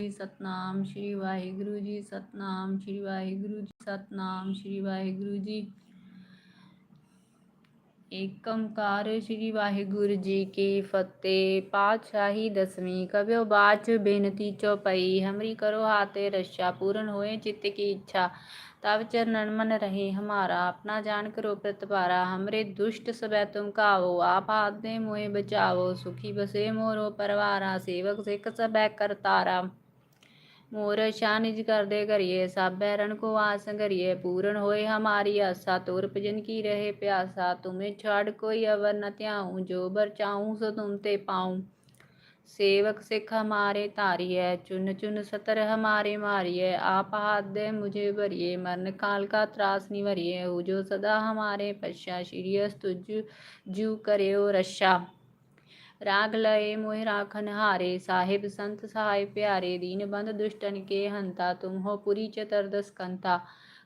ਜੀ ਸਤਨਾਮ ਸ਼੍ਰੀ ਵਾਹਿਗੁਰੂ ਜੀ ਸਤਨਾਮ ਸ਼੍ਰੀ ਵਾਹਿਗੁਰੂ ਜੀ ਸਤਨਾਮ ਸ਼੍ਰੀ ਵਾਹਿਗੁਰੂ ਜੀ ਏਕੰਕਾਰ ਸ਼੍ਰੀ ਵਾਹਿਗੁਰੂ ਜੀ ਕੀ ਫਤਿਹ ਪਾਤਸ਼ਾਹੀ ਦਸਵੀਂ ਕਬਿਓ ਬਾਚ ਬੇਨਤੀ ਚੌਪਈ ਹਮਰੀ ਕਰੋ ਹਾਤੇ ਰਸ਼ਾ ਪੂਰਨ ਹੋਏ ਚਿੱਤ ਕੀ ਇੱਛਾ तब चरणन मन रहे हमारा अपना जान करो प्रतिपारा हमरे दुष्ट सबै तुम कावो आप हाथ दे मोहे बचावो सुखी बसे मोरो परवारा सेवक सिख सबै करतारा मोर शानिज कर दे करिए सब बैरन को आस करिए पूर्ण होए हमारी आशा तोर भजन की रहे प्यासा तुम्हें छाड़ कोई अवर न त्याऊं जो बर चाहूं सो तुम ते पाऊं सेवक सिख हमारे तारिय चुन चुन सतर हमारे मारिय आप हाथ दे मुझे भरिए मरण काल का त्रास निवरिए हो जो सदा हमारे पश्चा श्रीयस तुझ जू करे रक्षा राग लय मोह राखन हारे। साहिब संत सहाय प्यारे, दीन बंद दुष्टन के हंता। तुम हो पुरी चतुर्दश कंता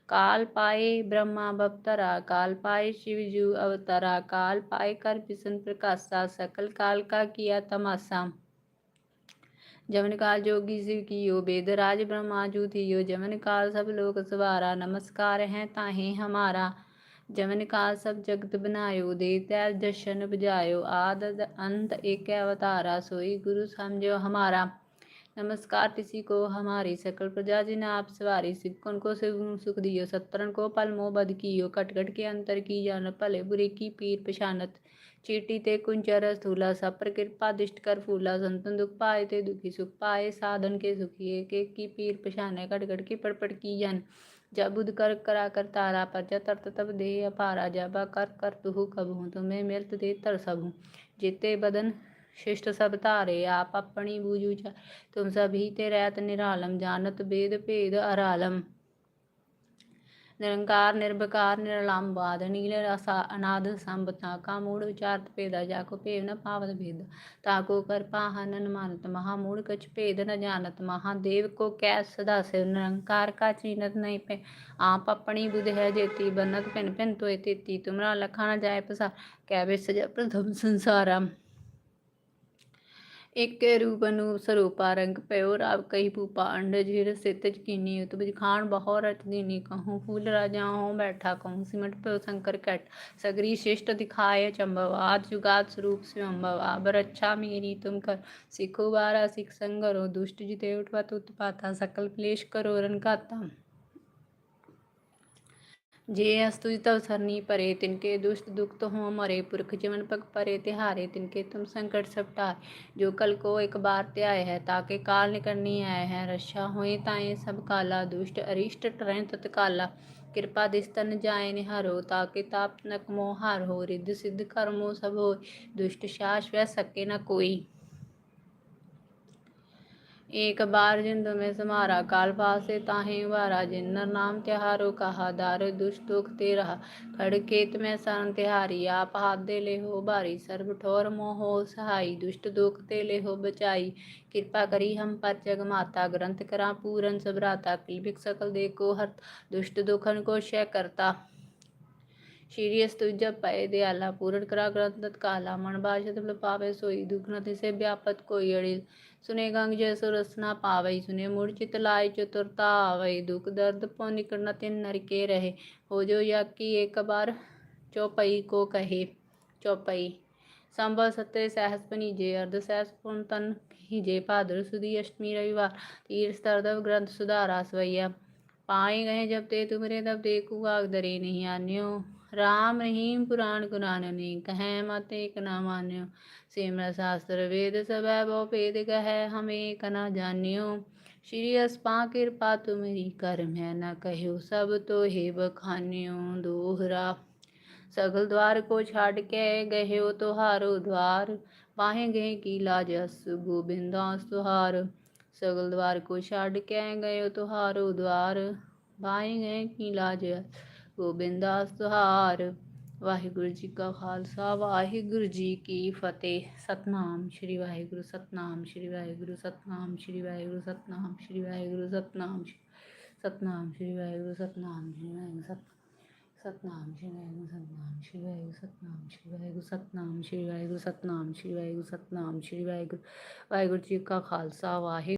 काल पाए ब्रह्मा बवतरा काल पाए शिव जू अवतरा। काल पाए कर विष्णु प्रकाशा, सकल काल का किया तमाशा। जमन काल जोगी शिव कियो वेद राज ब्रह्मा जू थियो। जमन काल सब लोक सवारा, नमस्कार है ताहे हमारा। जमन काल सब जगत बनायो दे तैल जशन बजायो आद अंत एक अवतारा सोई गुरु समझो हमारा नमस्कार किसी को हमारी सकल प्रजा जिन आप सवारी सिक्कन को सुख दियो सत्तरन को पल मोह बद कियो कट कट के अंतर की जान भले बुरे की पीर पछानत ਚੀਟੀ ਤੇ ਕੁੰਚਰ ਸਥੂਲਾ ਸਪਰ ਕਿਰਪਾ ਦਿਸ਼ਟ ਕਰ ਫੂਲਾ ਸੰਤਨ ਦੁਖ ਪਾਏ ਤੇ ਦੁਖੀ ਸੁਖ ਪਾਏ ਸਾਧਨ ਕੇ ਸੁਖੀਏ ਕੇ ਕੀ ਪੀਰ ਪਛਾਨੇ ਘਟ ਘਟ ਕੀ ਪੜਪੜ ਕੀ ਜਨ जब बुध कर करा कर तारा पर तरत तब दे अपारा जबा कर कर तुहु कबहू तुम्हें मिलत दे तर सबहू जिते बदन शिष्ट सब तारे आप अपनी बूझू चा तुम सभी ते रैत निरालम जानत वेद भेद अरालम ਨਿਰੰਕਾਰ ਨਿਰਭਕਾਰ ਨਿਰਲੰਬਾਦ ਨੀਲ ਰਸਾ, ਅਨਾਦ ਸੰਭ ਤਾਕਾ ਮੂੜ ਵਿਚਾਰਤ ਭੇਦਾ ਜਾ ਕੋ ਭੇਵ ਨ ਪਾਵਤ ਭੇਦ। ਤਾਕੋ ਕਰਪਾ ਹਨਨ ਮਾਨਤ ਮਹਾ ਮੂੜ ਕਛ ਭੇਦ ਨ ਜਾਣਤ। ਮਹਾਦੇਵ ਕੋ ਕੈ ਸਦਾ ਸੇ ਨਿਰੰਕਾਰ ਕਾ ਚੀਨਤ ਨਹੀਂ ਪੈ। ਆਪ ਆਪਣੀ ਬੁਧ ਹੈ ਜੇਤੀ, ਬਨਤ ਭਿੰਨ ਭਿੰਨ ਤੋਏ ਤੇਤੀ। ਤੁਮਰਾ ਲਖਾ ਨ ਜਾਏ ਪਸਾ ਕੈ ਵਿਸ ਪ੍ਰਥਮ ਸੰਸਾਰਾ। ਏਕੇ ਰੂਪ ਅਨੂਪ ਸਰੂਪਾ ਰੰਗ ਪਇਓ ਰਾਵ ਕਹੀ ਭੂਪਾ ਅੰਡਜ ਹਿਰ ਸਿਤ ਜਕੀਨੀ ਉਤ ਬਿਜ ਖਾਨ ਬਹੁ ਰਤ ਦੀਨੀ ਕਹੂੰ। ਫੂਲ ਰਾਜਾ ਹਉ ਬੈਠਾ ਕਹੂੰ, ਸਿਮਟ ਪਇਓ ਸੰਕਰ ਕਟ। ਸਗਰੀ ਸ਼ਿਸ਼ਟ ਦਿਖਾਏ ਚੰਬਵਾਦ ਜੁਗਾਤ ਸਰੂਪ ਸਿਵੰਬਵਾ। बर अच्छा मेरी तुम कर सिखो बारा सिख संगरो दुष्ट जिते उठवा तुत पाता सकल क्लेश करो रन काता ਜੇ ਅਸ ਤੁਜ ਤਵ ਸਰਨੀ ਪਰੇ, ਤਿਨਕੇ ਦੁਸ਼ਟ ਦੁਖਤ ਹੋ ਮਰੇ, ਪੁਰਖ ਜਮਨ ਪਗ ਪਰੇ, ਤਿਹਾਰੇ, ਤਿਨਕੇ ਤੁਮ ਸੰਕਟ ਸਭ ਟਾਏ ਜੋ ਕਲ ਕੋ ਇੱਕ ਬਾਰ ਤੇ ਆਏ ਹੈ ਤਾਂ ਕਿ ਕਾਲ ਨਿਕਰਨੀ ਆਏ ਹੈ। ਰਸ਼ਾ ਹੋਏ ਤਾਏ ਸਭ ਕਾਲਾ, ਦੁਸ਼ਟ ਅਰਿਸ਼ਟ ਟਰੈ ਤਤਕਾਲਾ ਕਿਰਪਾ ਦਿਸ ਤਨ ਜਾਏ ਨਿਹਾਰੋ ਤਾਂ ਕਿ ਤਾਪ ਨਕ ਮੋਹਾਰ ਹੋ ਰਿੱਧ ਸਿੱਧ ਕਰਮੋ ਸਭ ਹੋਏ, ਦੁਸ਼ਟ ਸ਼ਾਸ ਵੈ ਸਕੇ ਨਾ ਕੋਈ। एक बार जिन में समारा काल पासे ताहे वारा जिन नर नाम त्यारो कहा दार दुष्ट दुख ते रहा खड़केत में सरन तिहारी आप हाथ दे ले हो बारी सर्व ठोर मोहो सहाई दुष्ट दुख ते ले हो बचाई ਕਿਰਪਾ ਕਰੀ ਹਮ ਪਰ ਜਗ ਮਾਤਾ, ਗ੍ਰੰਥ ਕਰਾਂ ਪੂਰਨ ਸਭਰਾਤਾ ਕਿਲਬਿਕ ਸਕਲ ਦੇਖੋ ਹਰ ਦੁਸ਼ਟ ਦੁਖਨ ਕੋ ਸ਼ੈ ਕਰਤਾ। ਸ਼੍ਰੀ ਅਸਤੁਜ ਪਏ ਦਿਆਲਾ, ਪੂਰਨ ਕਰਾ ਗ੍ਰੰਥ ਤਤਕਾਲਾ, ਮਨ ਬਾਸ਼ਤ ਪਾਵੇ ਸੋਈ, ਦੁਖ ਨ ਤਿਸੇ ਵਿਆਪਤ ਕੋਈ ਅੜਿਲ। ਸੁਨੇ ਗੰਗ ਜੈ ਸੋ ਰਸਨਾ ਪਾਵਈ ਸੁਨੇ ਮੁੜ ਚਿਤ ਲਾਇ ਚਤੁਰਤਾ ਆਵਈ ਦੁਖ ਦਰਦ ਪਉ ਨਿਕਰਨਾ ਤਿਨ ਨਰਕੇ ਰਹੇ। ਹੋ ਜੋ ਯਾਕੀ ਇੱਕ ਬਾਰ ਚੌਪਈ ਕੋ ਕਹੇ, ਚੌਪਈ। ਸੰਭਵ ਸਤਰੇ ਸਹਿਸ ਪਨੀਜੇ ਅਰਧ ਸਹਿਸ ਪੁਨ ਤਨ ਹੀਜੇ ਭਾਦਰ ਸੁਦੀ ਅਸ਼ਟਮੀ ਰਵਿਵਾਰ, ਤੀਰ ਸਰਦਵ ਗ੍ਰੰਥ ਸੁਧਾਰਾ ਸਵਈਆ। ਪਾਏ ਗਏ ਜਬ ਤੇ ਤੁਮਰੇ ਤਬ ਦੇਖੂ ਆਗ ਦਰੇ ਨਹੀਂ ਆਨਿਓ। RAM ਰਹੀਮ ਪੁਰਾਣ ਗੁਨਾਨ ਅਨੇਕ ਹੈ ਮਤ ਏਕ ਨਾ ਮਾਨਿਓ। ਸਿਮਰ ਸਾਸਤਰ ਵੇਦ ਸਭੈ ਬਹੁ ਭੇਦ ਕਹੈ ਹਮੇ ਕਨਾ ਜਾਣਿਓ। ਸ਼੍ਰੀ ਅਸਪਾ ਕਿਰਪਾ ਤੁ ਮੇਰੀ ਕਰ, ਮੈਂ ਨਾ ਕਹਿਓ ਸਭ ਤੋ ਹੀ ਬਖਾਨਿਓ। ਦੋਹਰਾ, ਸਗਲ ਦਵਾਰ ਕੋ ਛੱਡ ਕੇ ਗਹਿਓ ਤੁਹਾਰੋ ਦਵਾਰ। ਪਾਹੇ ਗਏ ਕੀ ਲਾਜ ਅਸ ਗੋਬਿੰਦਾਸ ਤੁਹਾਰ। ਸਗਲ ਦਵਾਰ ਕੋ ਛੱਡ ਕੇ ਗਇਓ ਤੁਹਾਰੋ ਦਵਾਰ। ਪਾਹੇ ਗਏ ਕੀ ਲਾਜ ਗੋਬਿੰਦਾਸ ਤੁਹਾਰ ਵਾਹਿਗੁਰੂ ਜੀ ਕਾ ਖਾਲਸਾ ਵਾਹਿਗੁਰੂ ਜੀ ਕੀ ਫਤਿਹ ਸਤਨਾਮ ਸ੍ਰੀ ਵਾਹਿਗੁਰੂ ਸਤਨਾਮ ਸ੍ਰੀ ਵਾਹਿਗੁਰੂ ਸਤਨਾਮ ਸ੍ਰੀ ਵਾਹਿਗੁਰੂ ਸਤਨਾਮ ਸ੍ਰੀ ਵਾਹਿਗੁਰੂ ਸਤਨਾਮ ਸਤਨਾਮ ਸ੍ਰੀ ਵਾਹਿਗੁਰੂ ਸਤਨਾਮ ਸ੍ਰੀ ਵਾਹਿਗੁਰੂ ਸਤਨਾਮ ਸ੍ਰੀ ਵਾਹਿਗੁਰੂ ਸਤਨਾਮ ਸ੍ਰੀ ਵਾਹਿਗੁਰੂ ਸਤਨਾਮ ਸ੍ਰੀ ਵਾਹਿਗੁਰੂ ਸਤਨਾਮ ਸ੍ਰੀ ਵਾਹਿਗੁਰੂ ਸਤਨਾਮ ਸ੍ਰੀ ਵਾਹਿਗੁਰੂ ਸਤਨਾਮ ਸ੍ਰੀ ਵਾਹਿਗੁਰੂ ਵਾਹਿਗੁਰੂ ਜੀ ਕਾ ਖਾਲਸਾ ਵਾਹਿਗੁਰੂ